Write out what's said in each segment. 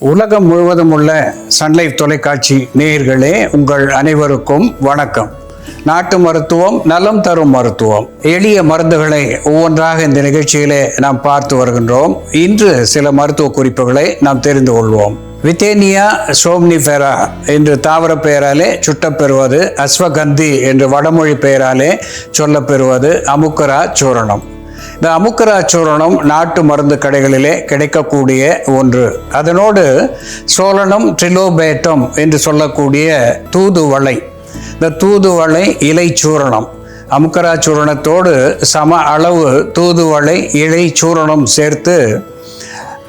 உலகம் முழுவதும் உள்ள சன்லைஃப் தொலைக்காட்சி நேயர்களே உங்கள் அனைவருக்கும் வணக்கம். நாட்டு மருத்துவம் நலம் தரும் மருத்துவம். எளிய மருந்துகளை ஒவ்வொன்றாக இந்த நிகழ்ச்சியிலே நாம் பார்த்து வருகின்றோம். இன்று சில மருத்துவ குறிப்புகளை நாம் தெரிந்து கொள்வோம். வித்தேனியா சோம்னிஃபெரா என்று தாவர பெயராலே சுட்டப்பெறுவது அஸ்வகந்தி என்று வடமொழி பெயராலே சொல்லப்பெறுவது அமுக்கரா சூரணம். இந்த அமுக்கராச்சூரணம் நாட்டு மருந்து கடைகளிலே கிடைக்கக்கூடிய ஒன்று. அதனோடு சோழனம் ட்ரிலோபேட்டம் என்று சொல்லக்கூடிய தூதுவளை. இந்த தூதுவளை இலை சூரணம் அமுக்கராச்சூரணத்தோடு சம அளவு தூதுவளை இலை சூரணம் சேர்த்து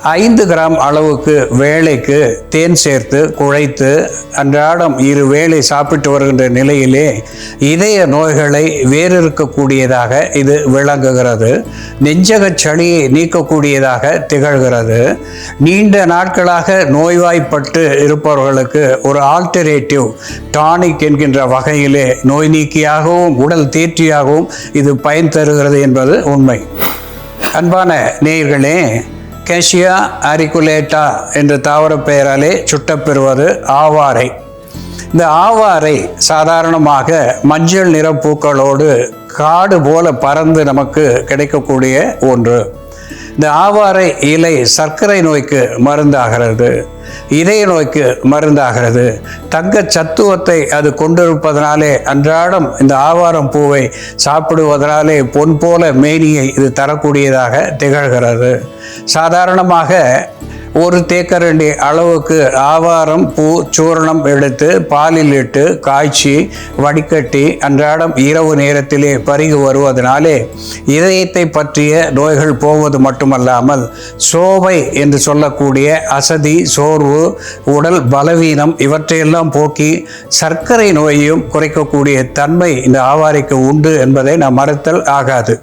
ஐந்து கிராம் அளவுக்கு வேலைக்கு தேன் சேர்த்து குழைத்து அன்றாடம் இரு வேளை சாப்பிட்டு வருகின்ற நிலையிலே இதய நோய்களை வேறிருக்கக்கூடியதாக இது விளங்குகிறது. நெஞ்சகச் சளியை நீக்கக்கூடியதாக திகழ்கிறது. நீண்ட நாட்களாக நோய்வாய்ப்பட்டு இருப்பவர்களுக்கு ஒரு ஆல்டரேட்டிவ் டானிக் என்கின்ற வகையிலே நோய் நீக்கியாகவும் உடல் தேற்றியாகவும் இது பயன் தருகிறது என்பது உண்மை. அன்பான நேயர்களே கேஷியா ஆரிகுலேட்டா என்ற தாவர பெயராலே சுட்டப்பெறுவது ஆவாரை. இந்த ஆவாரை சாதாரணமாக மஞ்சள் நிற பூக்களோடு காடு போல பறந்து நமக்கு கிடைக்கக்கூடிய ஒன்று. இந்த ஆவாரை இலை சர்க்கரை நோய்க்கு மருந்தாகிறது இதய நோய்க்கு மருந்தாகிறது. தங்க சத்துவத்தை அது கொண்டிருப்பதனாலே அன்றாடம் இந்த ஆவாரம் பூவை சாப்பிடுவதனாலே பொன் போல மேனியை இது தரக்கூடியதாக திகழ்கிறது. சாதாரணமாக ஒரு தேக்கரண்டி அளவுக்கு ஆவாரம் பூ சூரணம் எடுத்து பாலில் இட்டு காய்ச்சி வடிகட்டி அன்றாடம் இரவு நேரத்திலே பருகி வருவதனாலே இதயத்தை பற்றிய நோய்கள் போவது மட்டுமல்லாமல் சோவை என்று சொல்லக்கூடிய அசதி சோர்வு உடல் பலவீனம் இவற்றையெல்லாம் போக்கி சர்க்கரை நோயையும் குறைக்கக்கூடிய தன்மை இந்த ஆவாரிக்கு உண்டு என்பதை நாம் மறுத்தல் ஆகாது.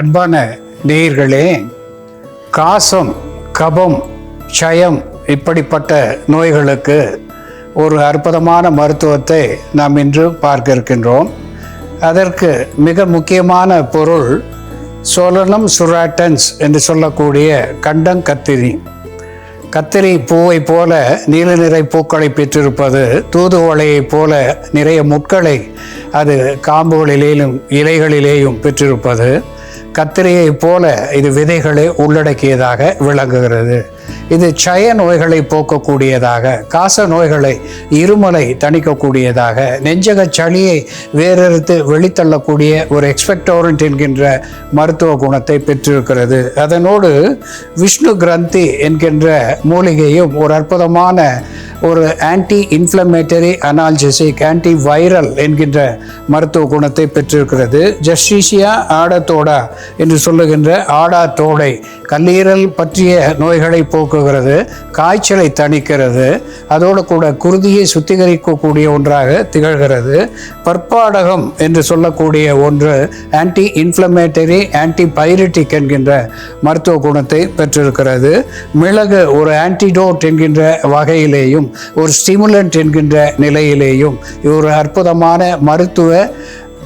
அன்பான நேயர்களே காசம் கபம் க்ஷயம் இப்படிப்பட்ட நோய்களுக்கு ஒரு அற்புதமான மருத்துவத்தை நாம் இன்று பார்க்க இருக்கின்றோம் அதற்கு மிக முக்கியமான பொருள் சோலனம் சுராட்டன்ஸ் என்று சொல்லக்கூடிய கண்டங்கத்திரி கத்திரி. பூவை போல நீல நிறை பூக்களை பெற்றிருப்பது தூதுவளையைப் போல நிறைய முட்களை அது காம்புகளிலேயும் இலைகளிலேயும் பெற்றிருப்பது. கத்திரியைப் போல இது விதைகளை உள்ளடக்கியதாக விளங்குகிறது. இது சய நோய்களை போக்கக்கூடியதாக காச நோய்களை இருமலை தணிக்கக்கூடியதாக நெஞ்சக சளியை வேறறுத்து வெளித்தள்ளக்கூடிய ஒரு எக்ஸ்பெக்டோரண்ட் என்கின்ற மருத்துவ குணத்தை பெற்றிருக்கிறது. அதனோடு விஷ்ணு கிரந்தி என்கின்ற மூலிகையும் ஒரு அற்புதமான ஒரு anti inflammatory analgesic anti viral என்கின்ற மருத்துவ குணத்தை பெற்றிருக்கிறது. ஜஸ்டிஷியா ஆடத்தோடா என்று சொல்லுகின்ற ஆடா தோடை கல்லீரல் பற்றிய நோய்களை போக்குகிறது காய்ச்சலை தணிக்கிறது அதோடு கூட குருதியை சுத்திகரிக்கக்கூடிய ஒன்றாக திகழ்கிறது. பற்பாடகம் என்று சொல்லக்கூடிய ஒன்று ஆன்டி இன்ஃப்ளமேட்டரி ஆன்டி பைரிட்டிக் என்கின்ற மருத்துவ குணத்தை பெற்றிருக்கிறது. மிளகு ஒரு ஆன்டிடோட் என்கின்ற வகையிலேயும் ஒரு ஸ்டிமுலண்ட் என்கின்ற நிலையிலேயும் ஒரு அற்புதமான மருத்துவ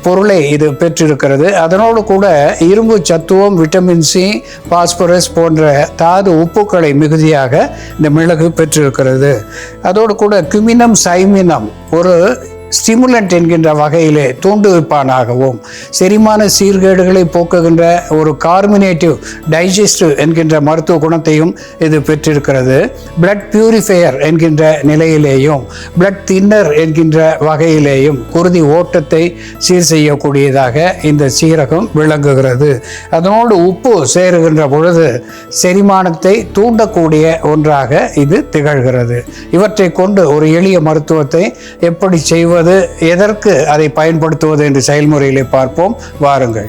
பொருளை இது பெற்றிருக்கிறது. அதனோடு கூட இரும்பு சத்துவம் விட்டமின் சி பாஸ்பரஸ் போன்ற தாது உப்புக்களை மிகுதியாக இந்த மிளகு பெற்றிருக்கிறது. அதோடு கூட கிமினம் சைமினம் ஒரு ஸ்டிமுலண்ட் என்கின்ற வகையிலே தூண்டுவிப்பானாகவும் செரிமான சீர்கேடுகளை போக்குகின்ற ஒரு கார்மினேட்டிவ் டைஜஸ்டிவ் என்கின்ற மருத்துவ குணத்தையும் இது பெற்றிருக்கிறது. பிளட் பியூரிஃபையர் என்கின்ற நிலையிலேயும் பிளட் தின்னர் என்கின்ற வகையிலேயும் குருதி ஓட்டத்தை சீர் செய்யக்கூடியதாக இந்த சீரகம் விளங்குகிறது. அதனோடு உப்பு சேருகின்ற பொழுது செரிமானத்தை தூண்டக்கூடிய ஒன்றாக இது திகழ்கிறது. இவற்றை கொண்டு ஒரு எளிய மருத்துவத்தை எப்படி செய்வது எதற்கு அதை பயன்படுத்துவது என்று செயல்முறையிலே பார்ப்போம். வாருங்கள்.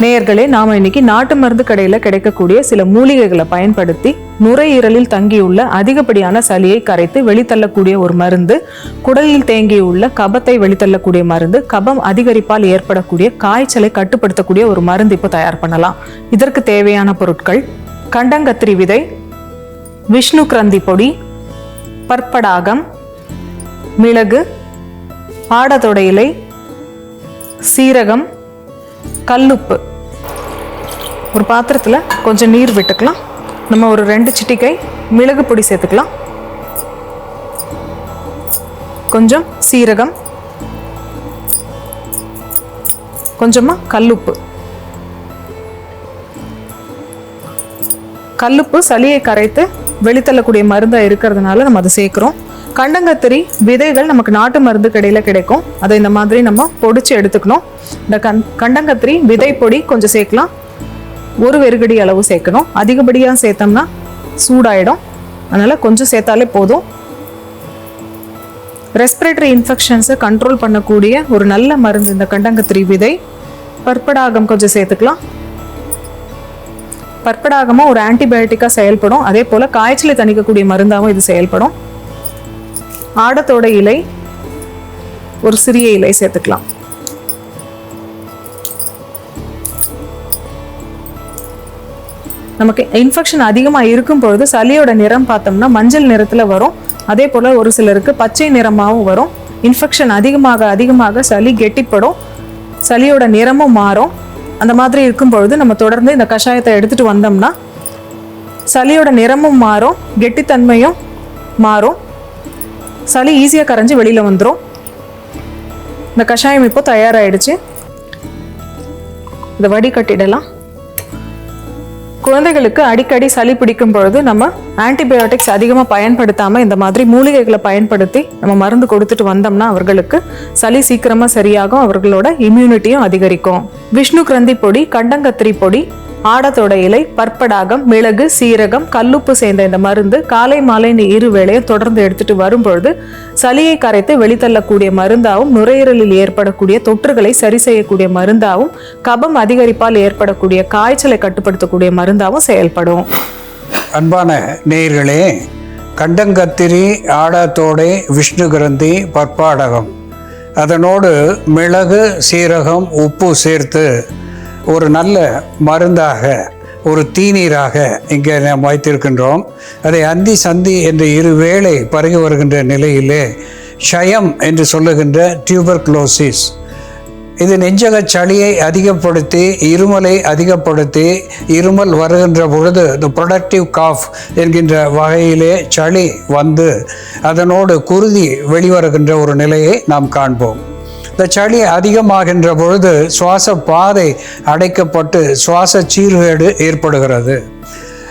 நேயர்களே நாம் இன்னைக்கு நாட்டு மருந்து கடையில் கிடைக்கக்கூடிய சில மூலிகைகளை பயன்படுத்தி நுரையீரலில் தங்கியுள்ள அதிகப்படியான சளியை கரைத்து வெளித்தள்ளக்கூடிய ஒரு மருந்து குடலில் தேங்கியுள்ள கபத்தை வெளித்தள்ளக்கூடிய மருந்து கபம் அதிகரிப்பால் ஏற்படக்கூடிய காய்ச்சலை கட்டுப்படுத்தக்கூடிய ஒரு மருந்து இப்போ தயார் பண்ணலாம். இதற்கு தேவையான பொருட்கள் கண்டங்கத்திரி விதை விஷ்ணு கிரந்தி பொடி பற்படாகம் மிளகு ஆடத்தொடை இலை சீரகம் கல்லுப்பு. ஒரு பாத்திரத்தில் கொஞ்சம் நீர் விட்டுக்கலாம். நம்ம ஒரு ரெண்டு சிட்டிக்கை மிளகு பொடி சேர்த்துக்கலாம். கொஞ்சம் சீரகம் கொஞ்சமாக கல்லுப்பு. கல்லுப்பு சளியை கரைத்து வெளித்தள்ளக்கூடிய மருந்தாக இருக்கிறதுனால நம்ம அதை சேர்க்குறோம். கண்டங்கத்திரி விதைகள் நமக்கு நாட்டு மருந்து கடையில் கிடைக்கும். அதை இந்த மாதிரி நம்ம பொடிச்சு எடுத்துக்கணும். இந்த கண் கண்டங்கத்திரி விதை பொடி கொஞ்சம் சேர்க்கலாம். ஒரு வெறுகடி அளவு சேர்க்கணும். அதிகப்படியாக சேர்த்தோம்னா சூடாயிடும். அதனால் கொஞ்சம் சேர்த்தாலே போதும். ரெஸ்பிரேட்டரி இன்ஃபெக்ஷன்ஸை கண்ட்ரோல் பண்ணக்கூடிய ஒரு நல்ல மருந்து இந்த கண்டங்கத்திரி விதை. பற்படாகம் கொஞ்சம் சேர்த்துக்கலாம். பற்படாகமும் ஒரு ஆன்டிபயோட்டிக்காக செயல்படும். அதே போல் காய்ச்சலை தணிக்கக்கூடிய மருந்தாகவும் இது செயல்படும். ஆடத்தோட இலை ஒரு சிறிய இலை சேர்த்துக்கலாம். நமக்கு இன்ஃபெக்ஷன் அதிகமாக இருக்கும் பொழுது சளியோட நிறம் பார்த்தோம்னா மஞ்சள் நிறத்தில் வரும். அதே போல் ஒரு சிலருக்கு பச்சை நிறமாகவும் வரும். இன்ஃபெக்ஷன் அதிகமாக அதிகமாக சளி கெட்டிப்படும். சளியோட நிறமும் மாறும். அந்த மாதிரி இருக்கும் பொழுது நம்ம தொடர்ந்து இந்த கஷாயத்தை எடுத்துகிட்டு வந்தோம்னா சளியோட நிறமும் மாறும் கெட்டித்தன்மையும் மாறும். சளி ஈஸியாக கரைஞ்சு வெளியில் வந்துடும் இந்த கஷாயம் இப்போ தயாராகிடுச்சு இதை வடிகட்டிடலாம். குழந்தைகளுக்கு அடிக்கடி சளி பிடிக்கும் பொழுது நம்ம ஆன்டிபயோட்டிக்ஸ் அதிகமாக பயன்படுத்தாமல் இந்த மாதிரி மூலிகைகளை பயன்படுத்தி நம்ம மருந்து கொடுத்துட்டு வந்தோம்னா அவர்களுக்கு சளி சீக்கிரமாக சரியாகும் அவர்களோட இம்யூனிட்டியும் அதிகரிக்கும். விஷ்ணு கிரந்தி பொடி கண்டங்கத்திரி பொடி ஆடத்தோட இலை பற்படாகம் மிளகு சீரகம் கல்லுப்பு சேர்ந்த இந்த மருந்து காலை மாலை இரு வேளையும் தொடர்ந்து எடுத்துட்டு வரும்பொழுது சளியை கரைத்து வெளித்தள்ளக்கூடிய மருந்தாகவும் நுரையீரலில் ஏற்படக்கூடிய தொற்றுகளை சரி செய்யக்கூடிய மருந்தாகவும் கபம் அதிகரிப்பால் ஏற்படக்கூடிய காய்ச்சலை கட்டுப்படுத்தக்கூடிய மருந்தாகவும் செயல்படும். அன்பான நேயர்களே கண்டங்கத்திரி ஆடத்தோடை விஷ்ணு கிரந்தி பற்பாடகம். அதனோடு மிளகு சீரகம் உப்பு சேர்த்து ஒரு நல்ல மருந்தாக ஒரு தீநீராக இங்கே நாம் வைத்திருக்கின்றோம். அதை அந்தி சந்தி என்று இரு வேளை பருகி வருகின்ற நிலையிலே ஷயம் என்று சொல்லுகின்ற டியூபர்க்ளோசிஸ் இது நெஞ்சக சளியை அதிகப்படுத்தி இருமலை அதிகப்படுத்தி இருமல் வருகின்ற பொழுது இந்த ப்ரொடக்டிவ் காஃப் என்கின்ற வகையிலே சளி வந்து அதனோடு குருதி வெளிவருகின்ற ஒரு நிலையை நாம் காண்போம். இந்த சளி அதிகமாகின்ற பொழுது சுவாச பாதை அடைக்கப்பட்டு சுவாச சீர்கேடு ஏற்படுகிறது.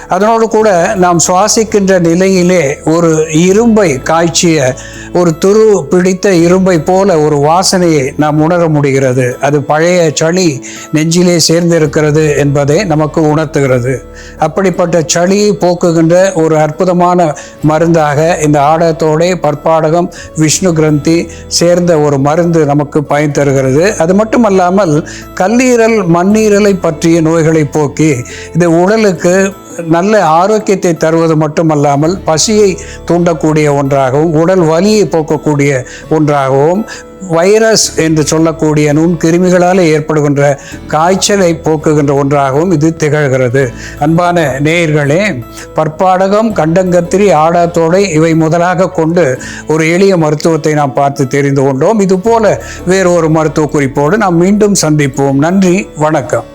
அதனோடு கூட நாம் சுவாசிக்கின்ற நிலையிலே ஒரு இரும்பை காய்ச்சிய ஒரு துரு பிடித்த இரும்பை போல ஒரு வாசனையை நாம் உணர முடிகிறது. அது பழைய சளி நெஞ்சிலே சேர்ந்திருக்கிறது என்பதை நமக்கு உணர்த்துகிறது. அப்படிப்பட்ட சளியை போக்குகின்ற ஒரு அற்புதமான மருந்தாக இந்த ஆடத்தோடே பற்பாடகம் விஷ்ணு கிரந்தி சேர்ந்த ஒரு மருந்து நமக்கு பயன் தருகிறது. அது மட்டுமல்லாமல் கல்லீரல் மண்ணீரலை பற்றிய நோய்களை போக்கி இது உடலுக்கு நல்ல ஆரோக்கியத்தை தருவது மட்டுமல்லாமல் பசியை தூண்டக்கூடிய ஒன்றாகவும் உடல் வலியை போக்கக்கூடிய ஒன்றாகவும் வைரஸ் என்று சொல்லக்கூடிய நுண்கிருமிகளால் ஏற்படுகின்ற காய்ச்சலை போக்குகின்ற ஒன்றாகவும் இது திகழ்கிறது. அன்பான நேயர்களே பற்பாடகம் கண்டங்கத்திரி ஆடாத்தோடை இவை முதலாக கொண்டு ஒரு எளிய மருத்துவத்தை நாம் பார்த்து தெரிந்து கொண்டோம். இதுபோல வேறு ஒரு மருத்துவ குறிப்போடு நாம் மீண்டும் சந்திப்போம். நன்றி வணக்கம்.